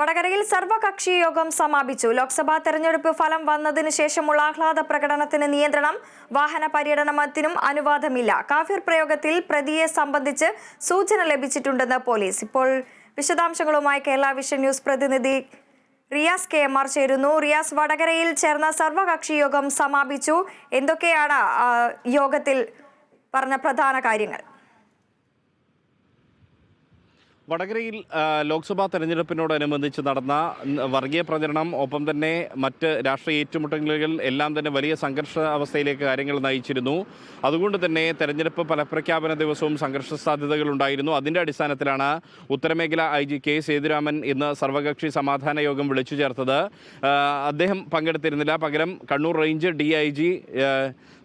വടകരയിൽ സർവകക്ഷി യോഗം സമാപിച്ചു. ലോക്സഭാ തെരഞ്ഞെടുപ്പ് ഫലം വന്നതിന് ശേഷമുള്ള ആഹ്ലാദ പ്രകടനത്തിന് നിയന്ത്രണം. വാഹന പര്യടനത്തിനും അനുവാദമില്ല. കാഫിർ പ്രയോഗത്തിൽ പ്രതിയെ സംബന്ധിച്ച് സൂചന ലഭിച്ചിട്ടുണ്ടെന്ന് പോലീസ്. ഇപ്പോൾ വിശദാംശങ്ങളുമായി കേരള വിഷൻ ന്യൂസ് പ്രതിനിധി റിയാസ് കെ എം ആർ ചേരുന്നു. റിയാസ് വടകരയിൽ ചേർന്ന സർവകക്ഷി യോഗം സമാപിച്ചു. എന്തൊക്കെയാണ് യോഗത്തിൽ പറഞ്ഞ പ്രധാന കാര്യങ്ങൾ? വടകരയിൽ ലോക്സഭാ തെരഞ്ഞെടുപ്പിനോടനുബന്ധിച്ച് നടന്ന വർഗീയ പ്രചരണം ഒപ്പം തന്നെ മറ്റ് രാഷ്ട്രീയ ഏറ്റുമുട്ടലുകൾ എല്ലാം തന്നെ വലിയ സംഘർഷ അവസ്ഥയിലേക്ക് കാര്യങ്ങൾ നയിച്ചിരുന്നു. അതുകൊണ്ട് തന്നെ തെരഞ്ഞെടുപ്പ് ഫലപ്രഖ്യാപന ദിവസവും സംഘർഷ സാധ്യതകൾ ഉണ്ടായിരുന്നു. അതിന്റെ അടിസ്ഥാനത്തിലാണ് ഉത്തരമേഖല ഐ ജി കെ സേതുരാമൻ ഇന്ന് സർവകക്ഷി സമാധാന യോഗം വിളിച്ചു ചേർത്തത്. അദ്ദേഹം പങ്കെടുത്തിരുന്നില്ല. പകരം Kannur range D I G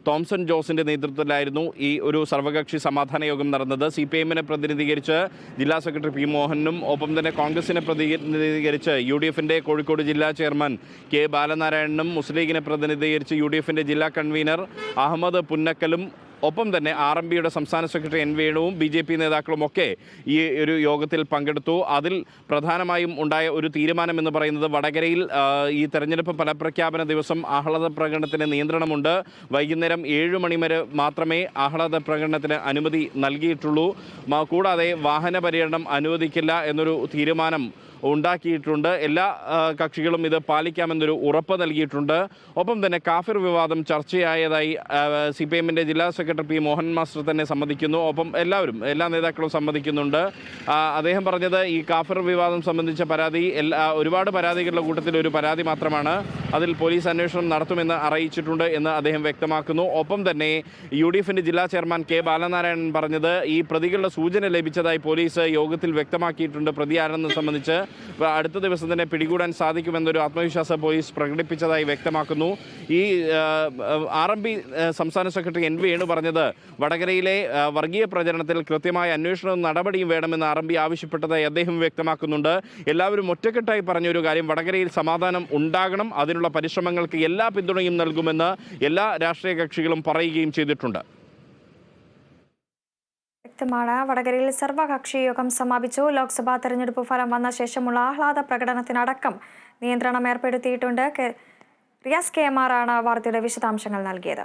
Thomson ജോസിന്റെ നേതൃത്വത്തിലായിരുന്നു ഈ ഒരു സർവകക്ഷി സമാധാന യോഗം നടന്നത്. സി പി പ്രതിനിധീകരിച്ച് ജില്ലാ സെക്രട്ടറി പി മോഹനും ഒപ്പം തന്നെ കോൺഗ്രസിനെ പ്രതിനിധീകരിച്ച് യു ഡി എഫിന്റെ കോഴിക്കോട് ജില്ലാ ചെയർമാൻ കെ ബാലനാരായണനും മുസ്ലിം ലീഗിനെ പ്രതിനിധീകരിച്ച് യു ഡി എഫിന്റെ ജില്ലാ കൺവീനർ അഹമ്മദ് പുന്നക്കലും ഒപ്പം തന്നെ ആർ എം പിയുടെ സംസ്ഥാന സെക്രട്ടറി എൻ വേണുവും ബി ജെ പി നേതാക്കളും ഒക്കെ ഈ ഒരു യോഗത്തിൽ പങ്കെടുത്തു. അതിൽ പ്രധാനമായും ഉണ്ടായ ഒരു തീരുമാനം എന്ന് പറയുന്നത് വടകരയിൽ ഈ തെരഞ്ഞെടുപ്പ് ഫലപ്രഖ്യാപന ദിവസം ആഹ്ലാദ പ്രകടനത്തിന് നിയന്ത്രണമുണ്ട്. വൈകുന്നേരം ഏഴ് മണി വരെ മാത്രമേ ആഹ്ലാദ പ്രകടനത്തിന് അനുമതി നൽകിയിട്ടുള്ളൂ. കൂടാതെ വാഹന പര്യടനം അനുവദിക്കില്ല എന്നൊരു തീരുമാനം ഉണ്ടാക്കിയിട്ടുണ്ട്. എല്ലാ കക്ഷികളും ഇത് പാലിക്കാമെന്നൊരു ഉറപ്പ് നൽകിയിട്ടുണ്ട്. ഒപ്പം തന്നെ കാഫിർ വിവാദം ചർച്ചയായതായി സി പി എമ്മിന്റെ ജില്ലാ സെക്രട്ടറി പി മോഹൻ മാസ്റ്റർ തന്നെ സമ്മതിക്കുന്നു. ഒപ്പം എല്ലാവരും എല്ലാ നേതാക്കളും സമ്മതിക്കുന്നുണ്ട്. അദ്ദേഹം പറഞ്ഞത് ഈ കാഫിർ വിവാദം സംബന്ധിച്ച പരാതി എല്ലാ ഒരുപാട് പരാതികളുടെ കൂട്ടത്തിൽ ഒരു പരാതി മാത്രമാണ്. അതിൽ പോലീസ് അന്വേഷണം നടത്തുമെന്ന് അറിയിച്ചിട്ടുണ്ട് എന്ന് അദ്ദേഹം വ്യക്തമാക്കുന്നു. ഒപ്പം തന്നെ യു ഡി എഫിന്റെ ജില്ലാ ചെയർമാൻ കെ ബാലനാരായണൻ പറഞ്ഞത് ഈ പ്രതികളുടെ സൂചന ലഭിച്ചതായി പോലീസ് യോഗത്തിൽ വ്യക്തമാക്കിയിട്ടുണ്ട്. പ്രതി ആരെന്ന് സംബന്ധിച്ച് അടുത്ത ദിവസം തന്നെ പിടികൂടാൻ സാധിക്കുമെന്നൊരു ആത്മവിശ്വാസം പോലീസ് പ്രകടിപ്പിച്ചതായി വ്യക്തമാക്കുന്നു. ഈ ആർ എം പി സംസ്ഥാന സെക്രട്ടറി എൻ വേണു പറഞ്ഞത് വടകരയിലെ വർഗീയ പ്രചരണത്തിൽ കൃത്യമായ അന്വേഷണവും നടപടിയും വേണമെന്ന് ആർ എം പി ആവശ്യപ്പെട്ടതായി അദ്ദേഹം വ്യക്തമാക്കുന്നുണ്ട്. എല്ലാവരും ഒറ്റക്കെട്ടായി പറഞ്ഞൊരു കാര്യം വടകരയിൽ സമാധാനം ഉണ്ടാകണം അതിനുള്ള പരിശ്രമങ്ങൾക്ക് എല്ലാ പിന്തുണയും നൽകുമെന്ന് എല്ലാ രാഷ്ട്രീയ കക്ഷികളും പറയുകയും ചെയ്തിട്ടുണ്ട്. വ്യക്തമാണ്. വടകരയിൽ സർവകക്ഷി യോഗം സമാപിച്ചു. ലോക്സഭാ തെരഞ്ഞെടുപ്പ് ഫലം വന്ന ശേഷമുള്ള ആഹ്ലാദ പ്രകടനത്തിനടക്കം നിയന്ത്രണം ഏർപ്പെടുത്തിയിട്ടുണ്ട്. റിയാസ് കെ എം ആർ ആണ് വാർത്തയുടെ വിശദാംശങ്ങൾ നൽകിയത്.